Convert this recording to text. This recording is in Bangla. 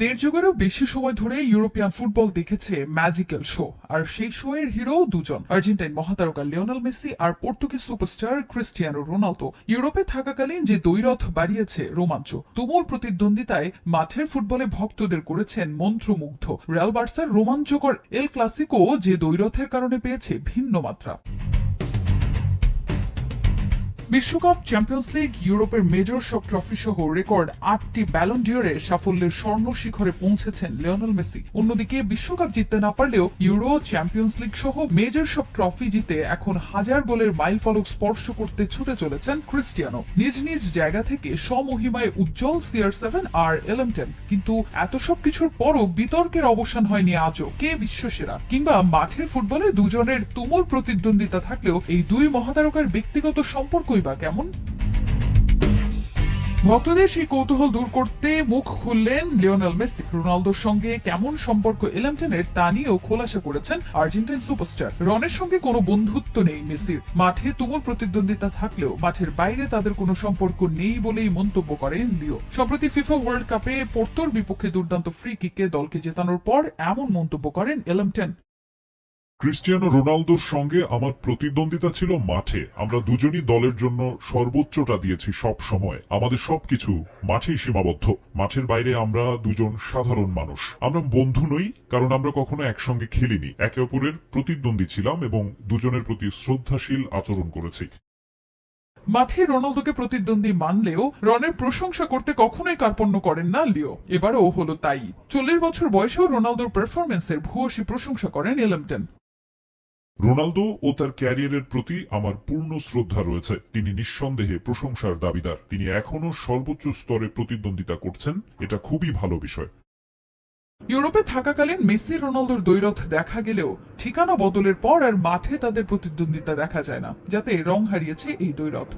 দেড় যুগেরও বেশি সময় ধরে ইউরোপিয়ান ফুটবল দেখেছে ম্যাজিক্যাল শো, আর সেই শো এর হিরো দুজন, আর্জেন্টাইন মহাতারকা লিওনেল মেসি আর পর্তুগিজ সুপারস্টার ক্রিস্টিয়ানো রোনালদো। ইউরোপে থাকাকালীন যে দ্বৈরথ বাড়িয়েছে রোমাঞ্চ, তুমুল প্রতিদ্বন্দ্বিতায় মাঠের ফুটবলে ভক্তদের করেছেন মন্ত্রমুগ্ধ। রিয়াল বার্সার রোমাঞ্চকর এল ক্লাসিকো যে দ্বৈরথের কারণে পেয়েছে ভিন্ন মাত্রা। বিশ্বকাপ চ্যাম্পিয়ন্স লিগ ইউরোপের মেজর সব ট্রফি সহ রেকর্ড আটটি ব্যালন ডিওরে সাফল্যের স্বর্ণ শিখরে পৌঁছেছেন লিওনেল মেসি। অন্যদিকে বিশ্বকাপ জিততে না পারলেও ইউরো চ্যাম্পিয়ন্স লিগ সহ মেজর সব ট্রফি জিতে এখন হাজার গোলের মাইল ফলক স্পর্শ করতে ছুটে চলেছেন ক্রিস্টিয়ানো। নিজ নিজ জায়গা থেকে স্বমহিমায় উজ্জ্বল সিআর সেভেন আর এলএম টেন কিন্তু এত সব কিছুর পরও বিতর্কের অবসান হয়নি আজও কে বিশ্বসেরা? কিংবা মাঠের ফুটবলে দুজনের তুমুল প্রতিদ্বন্দ্বিতা থাকলেও এই দুই মহাতারকার ব্যক্তিগত সম্পর্কই বা কেমন? ভক্তদের সেই কৌতূহল দূর করতে মুখ খুললেন লিওনেল মেসি। রোনালদোর সঙ্গে কেমন সম্পর্ক এলামটেনের তা নিয়েও খোলাসা করেছেন আর্জেন্টাইন সুপারস্টার। রনের সঙ্গে কোনো বন্ধুত্ব নেই মেসির। মাঠে তুমুল প্রতিদ্বন্দ্বিতা থাকলেও মাঠের বাইরে তাদের কোনো সম্পর্ক নেই বলেই মন্তব্য করেন লিও। সম্প্রতি ফিফা ওয়ার্ল্ড কাপে পোর্তোর বিপক্ষে দুর্দান্ত ফ্রি কিকে দলকে জেতানোর পর এমন মন্তব্য করেন এলামটেন ক্রিস্টিয়ানো রোনালদোর সঙ্গে আমার প্রতিদ্বন্দ্বিতা ছিল মাঠে। আমরা দুজনই দলের জন্য সর্বোচ্চটা দিয়েছি সব সময়। আমাদের সবকিছু মাঠেই সীমাবদ্ধ। মাঠের বাইরে আমরা দুজন সাধারণ মানুষ। আমরা বন্ধু নই, কারণ আমরা কখনো একসঙ্গে খেলিনি। একে অপরের প্রতিদ্বন্দ্বী ছিলাম এবং দুজনের প্রতি শ্রদ্ধাশীল আচরণ করেছি। মাঠে রোনালদোকে প্রতিদ্বন্দ্বী মানলেও রনের প্রশংসা করতে কখনোই কার্পণ্য করেন না লিও। এবারও হলো তাই। চল্লিশ বছর বয়সেও রোনালদোর পারফরমেন্সের ভূয়সী প্রশংসা করেন এলমটন। রোনালদো ও তার ক্যারিয়ারের প্রতি আমার পূর্ণ শ্রদ্ধা রয়েছে। তিনি নিঃসন্দেহে প্রশংসার দাবিদার। তিনি এখনও সর্বোচ্চ স্তরে প্রতিদ্বন্দ্বিতা করছেন, এটা খুবই ভালো বিষয়। ইউরোপে থাকাকালীন মেসি রোনালদোর দ্বৈরথ দেখা গেলেও ঠিকানা বদলের পর আর মাঠে তাদের প্রতিদ্বন্দ্বিতা দেখা যায় না, যাতে রং হারিয়েছে এই দ্বৈরথ।